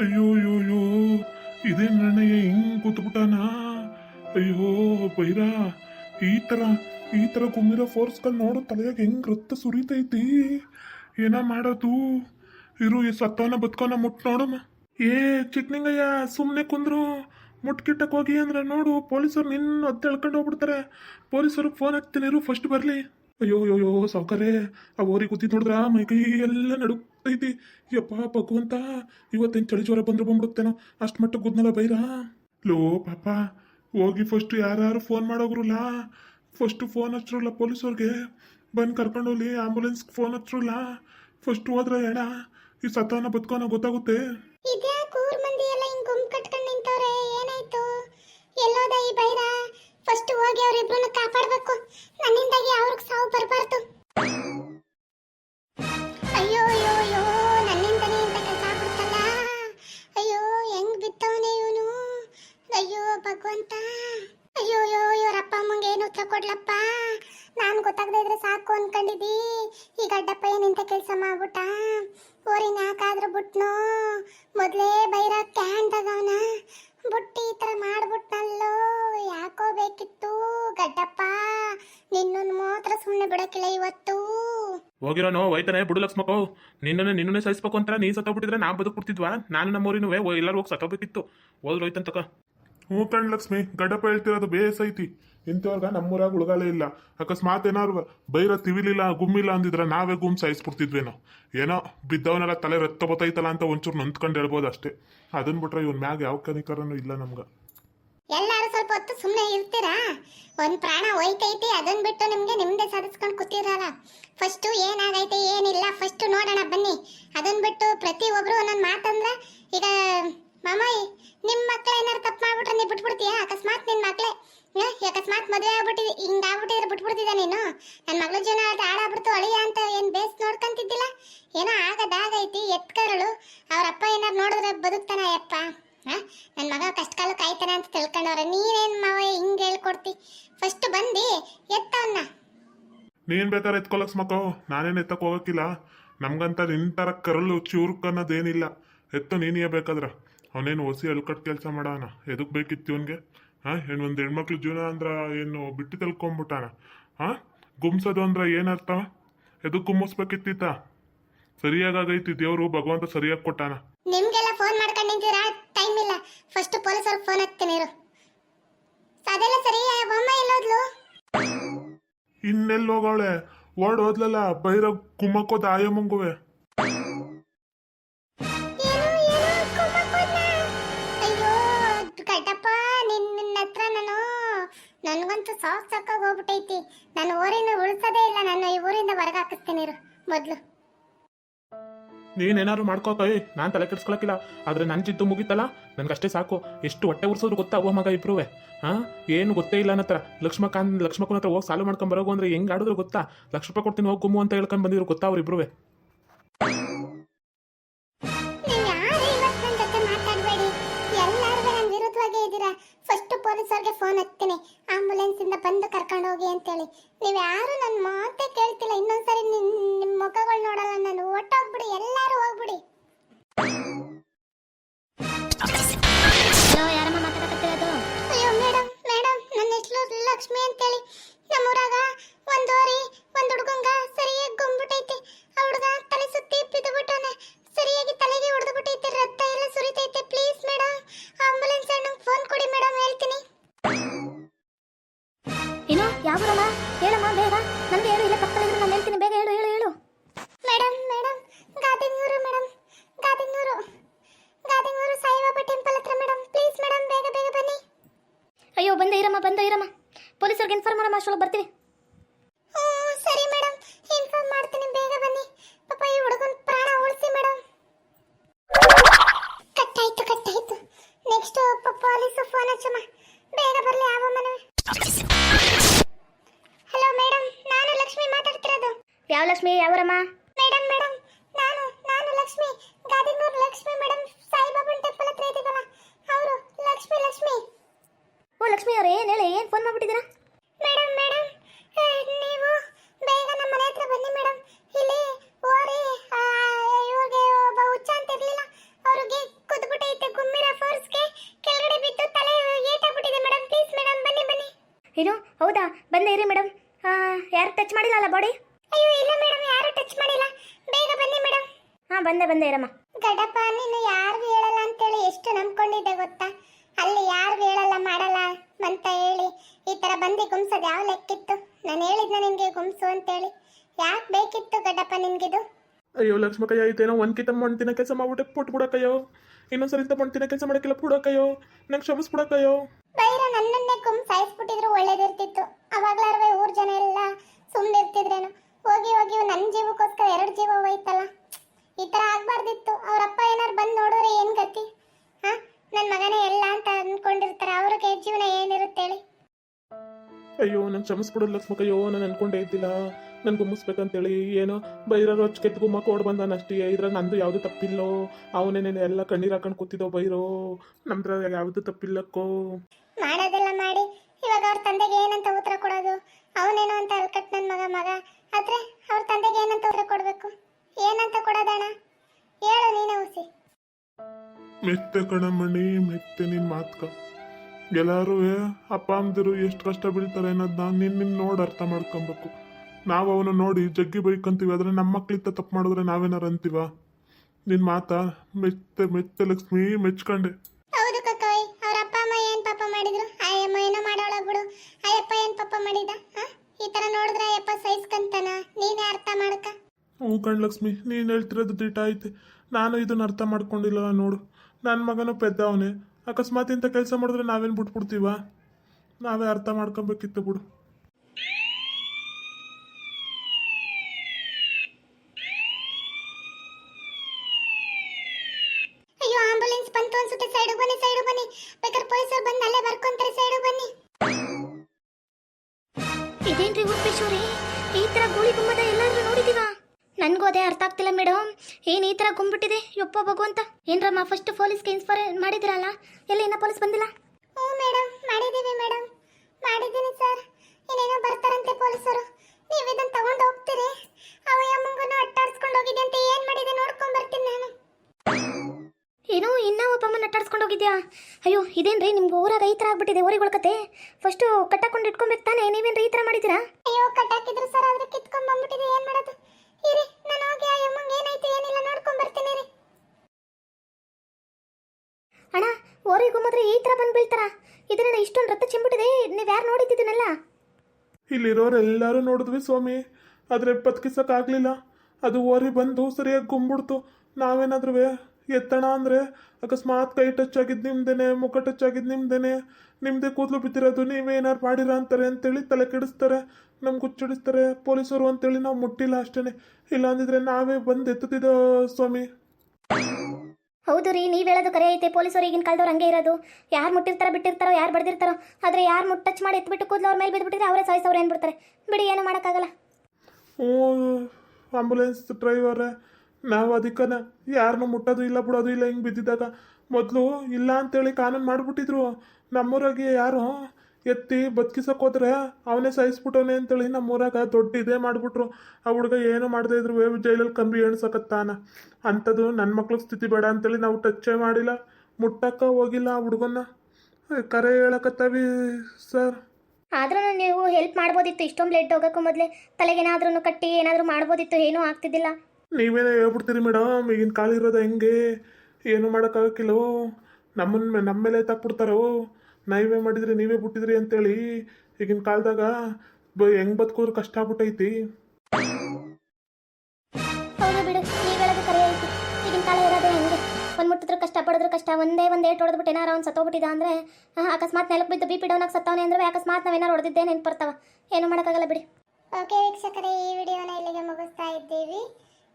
ಅಯ್ಯೋ ಅಯ್ಯೋ ಅಯ್ಯೋ ಇದೇನ್ ಅಣ್ಣಯ್ಯ ಹಿಂಗ್ ಕೂತ್ಬಿಟ್ಟಾನ? ಅಯ್ಯೋ ಬೈರ ಈ ತರ ಈ ತರ ಕುಮ್ಮಿರೋ ಫೋರ್ಸ್ಗಳು ನೋಡು ತಲೆಯಾಗ ಹೆಂಗ್ ರಕ್ತ ಸುರಿತೈತಿ? ಏನ ಮಾಡೋದು? ಇರು, ಈ ಸತ್ತವನ ಬದುಕೋನ ಮುಟ್ ನೋಡಮ್ಮ. ಏ ಚಿಕ್ಕನಿಂಗಯ್ಯ ಸುಮ್ಮನೆ ಕುಂದ್ರು. ಮುಟ್ಕಿಟ್ಟಕ್ ಹೋಗಿ ಅಂದ್ರೆ ನೋಡು, ಪೊಲೀಸರು ನಿನ್ನ ಅದ್ ಎಳ್ಕೊಂಡು ಹೋಗ್ಬಿಡ್ತಾರೆ. ಪೊಲೀಸರಿಗೆ ಫೋನ್ ಹಾಕ್ತೀನಿ, ಇರು ಫಸ್ಟ್ ಬರಲಿ. ಅಯ್ಯೋ ಅಯ್ಯೋ ಆ ಓರಿ ಕೂತಿ ನೋಡಿದ್ರ ಮೈ ಕೈ ಎಲ್ಲ ನಡುಕ್ತೈತಿ ಯಪ್ಪ ಭಗವಂತ ಇವತ್ತೇನು ಚಳಿ ಜ್ವರ ಬಂದ್ರು ಬಂದ್ಬಿಡುತ್ತೇನೋ? ಅಷ್ಟು ಮಟ್ಟ ಗುದ್ನಲ್ಲ ಬೈರ? ಲೋ, ಪಾಪ. ಹೋಗಿ ಫಸ್ಟ್ ಯಾರ್ಯಾರು ಫೋನ್ ಮಾಡೋಗ್ರಲ್ಲ ಫಸ್ಟ್ ಫೋನ್ ಹಚ್ರಲ್ಲ ಪೊಲೀಸವ್ರಿಗೆ? ಬಂದು ಕರ್ಕೊಂಡೋಗ್ಲಿ ಆಂಬುಲೆನ್ಸ್ಗೆ ಫೋನ್ ಹಚ್ಚಿರಲ್ಲ? ಫಸ್ಟ್ ಹೋದ್ರೆ ಹೇಳ ಈ ಸತ್ತಾನ ಬದುಕೋನ ಗೊತ್ತಾಗುತ್ತೆ? ಫಸ್ಟ್ ಹೋಗಿ ಅವ್ರಿಬ್ರು ಕಾಪಾಡ್ಬೇಕು. ನನ್ನಿಂದಾಗಿ ಹೋಗಿರೋನು ಹೋಯ್ತಾನೆ. ಬಿಡು ಲಕ್ಷ್ಮಕ್ಕ ನಿನ್ನನ್ನೇ ನಿನ್ನನ್ನೇ ಸಹಿಸ್ಬೇಕು ಅಂತ ನೀ ಸತ್ತೋಗ್ಬಿಟ್ಟಿದ್ರೆ ನಾ ಬದುಕ್ಬಿಡ್ತಿದ್ವಾ? ನಾನು ನಮ್ಮೂರಿನೂ ಎಲ್ಲರೂ ಹೋಗಿ ಸತ್ತೋಗ್ಬೇಕಿತ್ತು. ಹೋದ್ರು ಹೋಯ್ತಂತಕ ಹ್ಞೂ ಕಣ್ ಲಕ್ಷ್ಮಿ. ಗಡ್ಡಪ್ಪ ಹೇಳ್ತಿರೋದು ಬೇಸ್ ಐತಿ. ಇಂಥವ್ರಿಗೆ ನಮ್ಮೂರಾಗ ಉಳಗಾಲೇ ಇಲ್ಲ. ಅಕಸ್ಮಾತ್ ಏನಾರು ಬೈರ ತಿವಿಲಿಲ್ಲ ಗುಮ್ಮಿಲ್ಲ ಅಂದಿದ್ರೆ ನಾವೇ ಗುಮ್ ಸಾಯಿಸ್ಬಿಡ್ತಿದ್ವೇನೋ ಏನೋ ಬಿದ್ದವನೆಲ್ಲ ತಲೆ ರಕ್ತ ಬತ್ತೈತಲ್ಲ ಅಂತ ಒಂಚೂರು ನೊಂದ್ಕೊಂಡು ಹೇಳ್ಬೋದು ಅಷ್ಟೇ. ಅದನ್ನ ಬಿಟ್ರೆ ಇವನ್ ಮ್ಯಾಗ ಯಾವ ಕನಿಕರನೂ ಇಲ್ಲ ನಮ್ಗೆ. ಎಲ್ಲರೂ ಸ್ವಲ್ಪ ಹೊತ್ತು ಸುಮ್ಮನೆ ಇರ್ತೀರಾ? ಒಂದು ಪ್ರಾಣ ಹೋಯ್ತೈತಿ ಅದನ್ನ ಬಿಟ್ಟು ನಿಮಗೆ ನಿಮ್ಮದೇ ಸಾಧಿಸ್ಕೊಂಡು ಕೂತಿರಲ್ಲ. ಫಸ್ಟು ಏನಾಗೈತೆ, ಏನಿಲ್ಲ ಫಸ್ಟ್ ನೋಡೋಣ, ಬನ್ನಿ. ಅದನ್ನ ಬಿಟ್ಟು ಪ್ರತಿ ಒಬ್ರು ಒಂದೊಂದು ಮಾತಂದ್ರೆ, ಈಗ, ಮಾಮಾಯಿ ನಿಮ್ಮ ಮಕ್ಳು ಏನಾರು ತಪ್ಪು ಮಾಡ್ಬಿಟ್ರೆ ನೀ ಬಿಟ್ಬಿಡ್ತೀಯಾ? ಅಕಸ್ಮಾತ್ ನಿನ್ನ ಮಕ್ಳೆ? ಅಕಸ್ಮಾತ್ ಮದುವೆ ಆಗ್ಬಿಟ್ಟಿದ್, ಹಿಂಗೆ ಆಗ್ಬಿಟ್ಟಿದ್ರೆ ಬಿಟ್ಬಿಡ್ತಿದ್ದ ನೀನು? ನನ್ನ ಮಗಳ ಜೀವನ ಆಟ ಹಾಳಾಗ್ಬಿಡ್ತು, ಅಳಿಯ ಅಂತ ಏನು ಬೇಸ್ ನೋಡ್ಕೊಂತಿದ್ದಿಲ್ಲ? ಏನೋ ಆಗದಾಗೈತಿ ಎತ್ಕರಳು. ಅವ್ರ ಅಪ್ಪ ಏನಾರು ನೋಡಿದ್ರೆ ಬದುಕ್ತಾನ, ಯಪ್ಪ. ನನ್ನ ಮಗ ಕಷ್ಟ ಕಾಲು ಕಾಯ್ತಾನೆ ಅಂತ ತಿಳ್ಕೊಂಡವ್ರೆ. ನೀನೇನ್ ಮಾವ ಹಿಂಗ್ ಹೇಳ್ಕೊಡ್ತಿ? ಫಸ್ಟ್ ಬಂದಿ ಎತ್ತವನ್ನ ನೀನ್ ಬೇಕಾದ್ರೆ ಎತ್ಕೊಳಕ್ಸ್ ಮಕ್ಕೋ ನಾನೇನು ಎತ್ತಕ್ ಹೋಗಕ್ಕಿಲ್ಲ. ನಮ್ಗಂತ ನಿನ್ ತರ ಕರಳು ಚೂರ್ಕ್ ಅನ್ನೋದೇನಿಲ್ಲ ಎತ್ತು ನೀನೇ ಬೇಕಾದ್ರ. ಅವನೇನು ಹೊಸಿ ಅಲ್ಕಟ್ ಕೆಲಸ ಮಾಡೋಣ ಎದಕ್ ಬೇಕಿತ್ತು ಇವನ್ಗೆ? ಹಾ? ಏನು ಒಂದು ಹೆಣ್ಮಕ್ಳು ಜೀವನ ಅಂದ್ರ ಏನು ಬಿಟ್ಟು ತಿಳ್ಕೊಂಬಿಟ್ಟಾನ ಹಾ? ಗುಮ್ಸೋದು ಅಂದ್ರ ಏನರ್ಥ ಎದಕ್ ಗುಮ್ಮಿಸ್ಬೇಕಿತ್ತಿತ್ತ ಸರಿಯಾಗೈತಿ ದೇವರು ಭಗವಂತ ಸರಿಯಾಗಿ ಕೊಟ್ಟಾನ? ನಿಮ್ಗೆಲ್ಲ ಫೋನ್ ಮಾಡ್ಕೊಂಡು ನಿಂತೀರಾ? ಟೈಮ್ ಇಲ್ಲ. ಫಸ್ಟ್ ಪೊಲೀಸರು ಫೋನ್ ಹಾಕ್ತೀನಿ ಇರು. ಅದೆಲ್ಲ ಸರಿ? ಬೊಮ್ಮ ಎಲ್ಲೋದ್ಲು? ಇನ್ನೆಲ್ಲಿ ಹೋಗವಳೆ? ಓಡ್ ಹೋದ್ಲಲ್ಲ ಬೈರ ಕುಮ್ಮಕ್ಕೋದ ಆಯಮ್ಮಂಗುವೆ. ನನಗಂತೂ ಸಾಫ್ ಸಾಕಾಗಿ ಹೋಗ್ಬಿಟ್ಟೈತಿ. ನಾನು ಊರಿನ ಉಳಿಸೋದೇ ಇಲ್ಲ. ನಾನು ಈ ಊರಿಂದ ಹೊರಗೆ ಹಾಕಿಸ್ತೀನಿ ಇರು. ಮೊದಲು. ನೀನೇನಾದ್ರು ಮಾಡ್ಕೋಕೈ ನಾನು ತಲೆ ಕೆಡ್ಸ್ಕೊಳಕಿಲ್ಲ ಆದ್ರೆ ನನ್ನ ಚಿತ್ತು ಮುಗೀತಲ್ಲ? ನನ್ಗಷ್ಟೇ ಸಾಕು. ಎಷ್ಟು ಹೊಟ್ಟೆ ಉರ್ಸೋದ್ರು ಗೊತ್ತಾ ಮಗ ಇಬ್ರುವೆ? ಹಾ? ಏನು ಗೊತ್ತೇ ಇಲ್ಲ ಅನ್ನತ್ರ ಲಕ್ಷ್ಮಕಾಂತ್ ಲಕ್ಷ್ಮಕ್ಕನ ಹತ್ರ ಹೋಗಿ ಸಾಲು ಮಾಡ್ಕೊಂಡ್ ಬರೋಗು ಅಂದ್ರೆ ಹೆಂಗ್ ಆಡಿದ್ರು ಗೊತ್ತಾ? ಲಕ್ಷ ರೂಪಾಯಿ ಕೊಡ್ತೀನಿ ಹೋಗಿ ಗುಮ್ಮು ಅಂತ ಹೇಳ್ಕೊಂಡ್ ಬಂದಿದ್ರು ಗೊತ್ತಾ ಅವ್ರು ಫಸ್ಟ್ ಪೊಲೀಸರಿಗೆ ಫೋನ್ ಹಚ್ತೀನಿ. ಆಂಬುಲೆನ್ಸ್ ಇಂದ ಬಂದು ಕರ್ಕೊಂಡು ಹೋಗಿ ಅಂತೇಳಿ. ನೀವು ಯಾರು ನನ್ನ ಮಾತೇ ಕೇಳ್ತಿಲ್ಲ. ಇನ್ನೊಂದ್ಸರಿ ನಿಮ್ ನಿಮ್ಮ ಮುಖಗಳು ನೋಡಲ್ಲ ನಾನು. ಒಟ್ಟೋಗ್ಬಿಡಿ ಎಲ್ಲರೂ ಹೋಗ್ಬಿಡಿ. ಹಲೋ ಯಾರಮ್ಮ ಮಾತಾಡಕತ್ತಿರೋದು? ಅಯ್ಯೋ ಮೇಡಮ್ ಮೇಡಮ್ ನನ್ನ ಹೆಸರು ಲಕ್ಷ್ಮಿ ಅಂತೇಳಿ. ನಮ್ಮೂರಾಗ ಒಂದು ಹೋರಿ ಒಂದು ಇನ್ಫಾರ್ಮ್ ಅಷ್ಟೊಳಗೆ ಬರ್ತೀವಿ. ಸರಿ ಮೇಡಮ್ ಇನ್ಫಾರ್ಮ್ ಮಾಡ್ತೀನಿ ಬೇಗ ಬನ್ನಿ. ಪಾಪ ಈ ಹುಡುಗನ ಪ್ರಾಣ ಉಳಿಸಿ ಮೇಡಮ್ ಕಟ್ಟಾಯ್ತು ಕಟ್ಟಾಯ್ತು. ನೆಕ್ಸ್ಟ್ ಪೊಲೀಸ್ ಫೋನ್ ಹಚ್ಚಮ್ಮ. ಬೇಗ ಬರಲಿ ಯಾವ ಮನೆ ಹಲೋ ಮೇಡಮ್ ನಾನು ಲಕ್ಷ್ಮಿ ಮಾತಾಡ್ತಿರೋದು. ಯಾವ ಲಕ್ಷ್ಮಿ ಯಾವರಮ್ಮ ಮೇಡಮ್ ಮೇಡಮ್ ನಾನು ನಾನು ಲಕ್ಷ್ಮಿ. ಗಾದಿನೂರು ಲಕ್ಷ್ಮಿ ಮೇಡಮ್ ಸಾಯಿಬಾಬನ್ ಟೆಂಪಲ್ ಹತ್ರ ಇದ್ದೀವಲ್ಲ ಅವರು ಲಕ್ಷ್ಮಿ ಲಕ್ಷ್ಮಿ. ಓ ಲಕ್ಷ್ಮಿ ಅವರೇ ಏನು ಹೇಳಿ ಏನು ಫೋನ್ ಮಾಡ್ಬಿಟ್ಟಿದ್ದೀರಾ ಮೇಡಮ್ ಮೇಡಮ್ ಆ, ನೀವು ಬೇಗ ನಮ್ಮ ಮನೆ ಹತ್ರ ಬನ್ನಿ ಮೇಡಮ್ ಇಲ್ಲಿ ಓರಿ ಆ, ಇವ್ರಿಗೆ ಒಬ್ಬ ಹುಚ್ಚ ಅಂತ ಇರ್ಲಿಲ್ಲ ಅವ್ರಿಗೆ ಕುದ್ಬಿಟ್ಟು ಏನು ಹೌದಾ? ಬಂದೆ ಇರಿ ಮೇಡಮ್ ಯಾರು ಟಚ್ ಮಾಡಿಲ್ಲ ಅಲ್ಲ ಬಾಡಿ ಅಯ್ಯೋ ಇಲ್ಲ ಮೇಡಮ್ ಯಾರು ಟಚ್ ಮಾಡಿಲ್ಲ. ಬೇಗ ಬನ್ನಿ ಮೇಡಮ್ ಹಾ ಬಂದೆ ಬಂದೆ ಇರಮ್ಮ. ಗಡಪ ನೀನು ಯಾರಿಗೂ ಹೇಳಲ್ಲ ಅಂತೇಳಿ ಎಷ್ಟು ನಂಬ್ಕೊಂಡಿದ್ದೆ ಗೊತ್ತಾ? ಅಲ್ಲಿ ಯಾರಿಗೂ ಹೇಳಲ್ಲ ಮಾಡಲ್ಲ ಅಂತ ಹೇಳಿ ಈ ತರ ಬಂದು ಗುಮ್ಸೋದು ಯಾವ ಲೆಕ್ಕಿತ್ತು? ನಾನು ಹೇಳಿದ್ನ ನಿಮಗೆ ಗುಮ್ಸು ಅಂತೇಳಿ. ಯಾಕೆ ಬೇಕಿತ್ತು ಗಡಪ್ಪ ನಿನಗೆ ಇದು ಅಯ್ಯೋ ಲಕ್ಷ್ಮಕ್ಕಯ್ಯ ಇದೇನೋ ಒಂದ್ಕಿತ ಮಣ್ತಿನ ಕೆಲಸ ಮಾಡ್ಬಿಟ್ಟೆ ಪುಟ್ ಬಿಡಕ್ಕಯ್ಯೋ ಇನ್ನೊಂದ್ಸರಿ ಇಂಥ ಮಣ್ತಿನ ಕೆಲಸ ಮಾಡಕ್ಕಿಲ್ಲ ಬಿಡಕ್ಕಯ್ಯೋ ನಂಗೆ ಕ್ಷಮಿಸ್ಬಿಡಕ್ಕಯ್ಯೋ ಸಾಯಿಸ್ಬಿಟ್ಟಿದ್ರು ಒಳ್ಳೇದಿರ್ತಿತ್ತು. ಅವಾಗ್ಲಾರ್ವೆ ಊರ್ ಜನ ಎಲ್ಲ ಸುಮ್ಮನೆ ಇರ್ತಿದ್ರೇನು ಹೋಗಿ ಹೋಗಿ ನನ್ನ ಜೀವಕ್ಕೋಸ್ಕರ ಎರಡು ಜೀವ ಹೋಯ್ತಲ್ಲ. ಈ ತರ ಆಗ್ಬಾರ್ದಿತ್ತು. ಅವ್ರಪ್ಪ ಏನಾರು ಬಂದು ನೋಡಿದ್ರೆ ಏನ್ ಗತಿ? ಹಾ? ನನ್ನ ಮಗನೇ ಎಲ್ಲ ಅಂತ ಅನ್ಕೊಂಡಿರ್ತಾರೆ. ಅವ್ರಿಗೆ ಜೀವನ ಏನಿರುತ್ತೆ ಹೇಳಿ? ಅಯ್ಯೋ ನಂಗೆ ಕ್ಷಮಿಸ್ಬಿಡು ಲಕ್ಷ್ಮಕ್ಕಯ್ಯೋ ನಾನು ಅನ್ಕೊಂಡೇ ಇದ್ದಿಲ್ಲ. ನನ್ಗೆ ಗುಮ್ಮಿಸ್ಬೇಕಂತೇಳಿ ಏನೋ ಬೈರೋರು ಹೊಚ್ಚ ಕೆತ್ತು ಗುಮ್ಮಕ್ಕೆ ಓಡ್ ಬಂದಾನ ಅಷ್ಟೇ ಇದ್ರಾಗ ನಂದು ಯಾವುದು ತಪ್ಪಿಲ್ಲೋ. ಅವನೇನೇನೆ ಎಲ್ಲ ಕಣ್ಣೀರು ಹಾಕೊಂಡು ಕೂತಿದ್ದೋ ಬೈರೋ. ನಮ್ದ್ರಾಗ ಯಾವುದು ತಪ್ಪಿಲ್ಲಕ್ಕೋ. ಮಾಡೋದೆಲ್ಲ ಮಾಡಿ. ಇವಾಗ ಅವ್ರ ತಂದೆಗೆ ಏನಂತ ಉತ್ತರ ಕೊಡೋದು? ಅವನೇನೋ ಅಂತ ಅಲ್ಕಟ್ ನನ್ನ ಮಗ ಮಗ. ಆದ್ರೆ ಅವ್ರ ತಂದೆಗೆ ಏನಂತ ಉತ್ತರ ಕೊಡಬೇಕು? ಏನಂತ ಕೊಡೋದಣ್ಣ? ಹೇಳು ನೀನೇ ಉಸಿ. ಮೆತ್ತೆ ಕಣಮಣಿ, ಮೆತ್ತೆ ನಿನ್ ಮಾತ್ಕ. ಎಲ್ಲಾರು ಅಪ್ಪ ಅಂದಿರು ಎಷ್ಟು ಕಷ್ಟ ಬೀಳ್ತಾರೆ ಅನ್ನೋದನ್ನ ನಿನ್ನ ನಿನ್ ನೋಡಿ ಅರ್ಥ ಮಾಡ್ಕೊಬೇಕು. ನಾವು ಅವನು ನೋಡಿ ಜಗ್ಗಿ ಬೈಕಂತೀವಿ, ಆದ್ರೆ ನಮ್ಮ ಮಕ್ಳಿಂದ ತಪ್ಪು ಮಾಡಿದ್ರೆ ನಾವೇನಾರ ಅಂತೀವ? ನಿನ್ ಮಾತಾ ಮೆತ್ತೆ ಮೆತ್ತೆ ಲಕ್ಷ್ಮಿ, ಮೆಚ್ಕೊಂಡೆ. ಮಾಡಿದ? ಈ ತರ ನೋಡಿದ್ರೆ ಯಪ್ಪ ಸಹಿಸ್ಕಂತಾನ ನೀನೇ ಅರ್ಥ ಮಾಡ್ಕ. ಹ್ಞೂ ಕಣ್ಲಕ್ಷ್ಮಿ ನೀನು ಹೇಳ್ತಿರೋದು ದಿಟ ಐತೆ. ನಾನು ಇದನ್ನ ಅರ್ಥ ಮಾಡ್ಕೊಂಡಿಲ್ಲ ನೋಡು. ನನ್ನ ಮಗನೂ ಪೆದ್ದವನೇ. ಅಕಸ್ಮಾತ್ ಇಂಥ ಕೆಲಸ ಮಾಡಿದ್ರೆ ನಾವೇನು ಬಿಟ್ಬಿಡ್ತೀವ? ನಾವೇ ಅರ್ಥ ಮಾಡ್ಕೊಬೇಕಿತ್ತು ಬಿಡು. ಅಯ್ಯೋ ಆಂಬುಲೆನ್ಸ್ ಬಂತು ಅನ್ಸುತ್ತೆ. ಸೈಡ್ ಬನ್ನಿ ಸೈಡ್ ಬನ್ನಿ. ಬೇಕಾದ್ರೆ ಪೊಲೀಸರು ಬಂದು ಅಲ್ಲೇ ಬರ್ಕೊಂತಾರೆ. ಸೈಡ್ ಬನ್ನಿ. ಥರ ಗೂಳಿ ಗುಮ್ಮದ ಎಲ್ಲಾದ್ರೂ ನೋಡಿದೀವ ನನಗೂ ಅದೇ ಅರ್ಥ ಆಗ್ತಿಲ್ಲ ಮೇಡಮ್ ಏನ್ ಈ ತರ ಗುಂಬಿಟ್ಟಿದೆ? ಯಪ್ಪ ಭಗವಂತ. ಏನ್ರಮ್ಮ ಫಸ್ಟ್ ಪೊಲೀಸ್ಗೆ ಇನ್ಸ್ಪೈರ್ ಮಾಡಿದಿರಲ್ಲ ಎಲ್ಲ ಇನ್ನ ಪೊಲೀಸ್ ಬಂದಿಲ್ಲ? ಹ್ಞೂ ಮೇಡಮ್ ಮಾಡಿದ್ದೀವಿ ಮೇಡಮ್ ಮಾಡಿದ್ದೀನಿ ಸರ್. ಇನ್ನೇನೋ ಬರ್ತಾರಂತೆ ಪೊಲೀಸರು. ನೀವು ಇದನ್ನ ತಗೊಂಡು ಹೋಗ್ತೀರಿ. ಅವ ಅಮ್ಮಂಗನು ಅಟ್ಟಾಡ್ಸ್ಕೊಂಡು ಹೋಗಿದೆ ಅಂತ ಏನು ಮಾಡಿದೆ ನೋಡ್ಕೊಂಡು ಬರ್ತೀನಿ ನಾನು. ಏನೋ ಇನ್ನ ಒಬ್ಬಮ್ಮ ನಟ್ಟಾಡ್ಸ್ಕೊಂಡು ಹೋಗಿದ್ಯಾ? ಅಯ್ಯೋ ಇದೇನ್ರಿ ನಿಮ್ಗೆ ಊರಾಗ ರೈತರ ಥರ ಆಗ್ಬಿಟ್ಟಿದೆ ಊರಿಗೆ ಕತೆ ಫಸ್ಟು ಕಟ್ಟಾಕೊಂಡು ಇಟ್ಕೊಬೇಕು ತಾನೇ ನೀವೇನ್ರಿ ಈ ಥರ ಮಾಡಿದ್ದೀರಾ? ಅಯ್ಯೋ ಕಟ್ಟಾಕಿದ್ರು ಸರ್ ಆದ್ರೆ ಕಿತ್ಕೊಂಡ್ ಬಂದ್ಬಿಟ್ಟಿದೆ ಏನ್ ಮಾಡೋದು? ಇರಿ ನಾನು ಹೋಗಿ ಅಮ್ಮಂಗೆ ಏನಾಯ್ತು ಏನಿಲ್ಲ ನೋಡ್ಕೊಂಡು ಬರ್ತೀನಿ ರೀ ಅಣ್ಣ ಊರಿಗೆ ಗುಮ್ಮದ್ರೆ ಈ ಥರ ಬಂದು ಬೀಳ್ತಾರ ಇದನ್ನ ಇಷ್ಟೊಂದು ರಕ್ತ ಚಿಂಬಿಟ್ಟಿದೆ ನೀವು ಯಾರು ನೋಡಿದ್ದೀನಲ್ಲ ಇಲ್ಲಿರೋರೆಲ್ಲರೂ ನೋಡಿದ್ವಿ ಸ್ವಾಮಿ ಆದರೆ ಬದುಕಿಸೋಕ್ಕಾಗಲಿಲ್ಲ. ಅದು ಓರಿ ಬಂದು ಸರಿಯಾಗಿ ಗುಂಬಿಡ್ತು ನಾವೇನಾದ್ರೂ ಎತ್ತಣ ಅಂದ್ರೆ ಅಕಸ್ಮಾತ್ ಕೈ ಟಚ್ ಆಗಿದ್ದು ನಿಮ್ದೇನೆ ಮುಖ ಟಚ್ ಆಗಿದ್ದು ನಿಮ್ದೇನೆ. ನಿಮ್ಮದೇ ಕೂದಲು ಬಿದ್ದಿರೋದು ನೀವೇನಾರು ಮಾಡಿರ ಅಂತಾರೆ ಅಂತೇಳಿ ತಲೆ ಕೆಡಿಸ್ತಾರೆ ನಮ್ಗೆ ಹುಚ್ಚಿಡಿಸ್ತಾರೆ. ಪೊಲೀಸರು ಅಂತೇಳಿ ನಾವು ಮುಟ್ಟಿಲ್ಲ ಅಷ್ಟೇ ಇಲ್ಲ ಅಂದಿದ್ರೆ ನಾವೇ ಬಂದು ಎತ್ತುತ್ತಿದ್ದೋ ಸ್ವಾಮಿ. ಹೌದು ರೀ ನೀವು ಹೇಳೋದು ಕರೆ ಐತೆ. ಪೊಲೀಸರು ಈಗಿನ ಕಾಲದವ್ರು ಹಂಗೆ ಇರೋದು. ಯಾರು ಮುಟ್ಟಿರ್ತಾರೋ ಬಿಟ್ಟಿರ್ತಾರೋ ಯಾರು ಬಡ್ದಿರ್ತಾರೋ ಆದರೆ ಯಾರು ಮುಟ್ಟ ಟಚ್ ಮಾಡಿ ಎತ್ಬಿಟ್ಟು ಕೂದಲು ಅವ್ರ ಮೇಲೆ ಬಿದ್ದುಬಿಟ್ಟಿದ್ರೆ ಅವರೇ ಸಾಯಿಸೋರು ಏನ್ಬಿಡ್ತಾರೆ ಬಿಡಿ ಏನು ಮಾಡೋಕ್ಕಾಗಲ್ಲ. ಹ್ಞೂ ಆಂಬುಲೆನ್ಸ್ ಡ್ರೈವರೇ ನಾವು ಅದಕ್ಕನ ಯಾರನ್ನೂ ಮುಟ್ಟೋದು ಇಲ್ಲ, ಬಿಡೋದು ಇಲ್ಲ, ಹಿಂಗೆ ಬಿದ್ದಿದ್ದಾಗ ಮೊದಲು ಇಲ್ಲ ಅಂತೇಳಿ ಕಾನೂನು ಮಾಡಿಬಿಟ್ಟಿದ್ರು. ನಮ್ಮೂರಾಗೆ ಯಾರು ಎತ್ತಿ ಬದುಕಿಸೋಕೆ ಹೋದ್ರೆ ಅವನೇ ಸಹಿಸ್ಬಿಟ್ಟವನೆ ಅಂತೇಳಿ ನಮ್ಮೂರಾಗ ದೊಡ್ಡ ಇದೇ ಮಾಡಿಬಿಟ್ರು. ಆ ಹುಡುಗ ಏನು ಮಾಡದೇ ಇದ್ರು ಜೈಲಲ್ಲಿ ಕಂಬಿ ಎಣ್ಸಕತ್ತಾನ ಅಂಥದ್ದು ನನ್ನ ಮಕ್ಳಿಗೆ ಸ್ಥಿತಿ ಬೇಡ ಅಂತೇಳಿ ನಾವು ಟಚ್ಚೇ ಮಾಡಿಲ್ಲ. ಮುಟ್ಟಕ್ಕ ಹೋಗಿಲ್ಲ ಆ ಹುಡುಗನ್ನ. ಕರೆ ಹೇಳಕತ್ತವಿ ಸರ್. ಆದ್ರೂ ನೀವು ಹೆಲ್ಪ್ ಮಾಡ್ಬೋದಿತ್ತು. ಇಷ್ಟೊಂದು ಲೇಟ್ ಹೋಗೋಕ್ಕೂ ಮೊದಲೇ ತಲೆಗೇನಾದ್ರೂ ಕಟ್ಟಿ ಏನಾದರೂ ಮಾಡ್ಬೋದಿತ್ತು. ಏನೂ ಆಗ್ತಿದ್ದಿಲ್ಲ. ನೀವೇನೇ ಹೇಳ್ಬಿಡ್ತೀರಿ ಮೇಡಮ್? ಈಗಿನ ಕಾಲ ಇರೋದು ಹೆಂಗೆ? ಏನು ಮಾಡೋಕ್ಕಾಗಕ್ಕಿಲ್ಲೋ? ನಮ್ಮನ್ನ ನಮ್ಮ ಮೇಲೆ ತಕ್ಬಿಡ್ತಾರೋ ನಾವೇ ಮಾಡಿದ್ರಿ ನೀವೇ ಬಿಟ್ಟಿದ್ರಿ ಅಂತೇಳಿ ಈಗಿನ ಕಾಲದಾಗ ಬ ಹೆಂಗೆ ಬದುಕೋರು ಕಷ್ಟ ಆಗ್ಬಿಟ್ಟೈತಿ. ಹೌದು ಬಿಡು ನೀವು ಹೇಳೋದು ಕರೆ ಐತಿ. ಈಗಿನ ಕಾಲ ಇರೋದೇ ಹಂಗೆ? ಒಂದು ಮುಟ್ಟಿದ್ರು ಕಷ್ಟ ಪಡಿದ್ರು ಕಷ್ಟ ಒಂದೇ ಒಂದು ಏಟ್ ಹೊಡೆದ್ಬಿಟ್ಟು ಏನಾರ ಅವ್ನು ಸತ್ತೋಗ್ಬಿಟ್ಟಿದ ಅಂದರೆ ಅಕಸ್ಮಾತ್ ನೆಲಕ್ಕೆ ಬಿದ್ದು ಬಿ ಪಿ ಡೌನಾಗಿ ಸತ್ತವನೆ ಅಂದ್ರೆ ಅಕಸ್ಮಾತ್ ನಾವೇನಾರು ಹೊಡೆದಿದ್ದೇ ನೆನ್ಪು ಬರ್ತಾವ. ಏನು ಮಾಡೋಕ್ಕಾಗಲ್ಲ ಬಿಡಿ. ಓಕೆ ವೀಕ್ಷಕರೇ ಈ ವಿಡಿಯೋನ ಇಲ್ಲಿಗೆ ಮುಗಿಸ್ತಾ ಇದ್ದೀವಿ.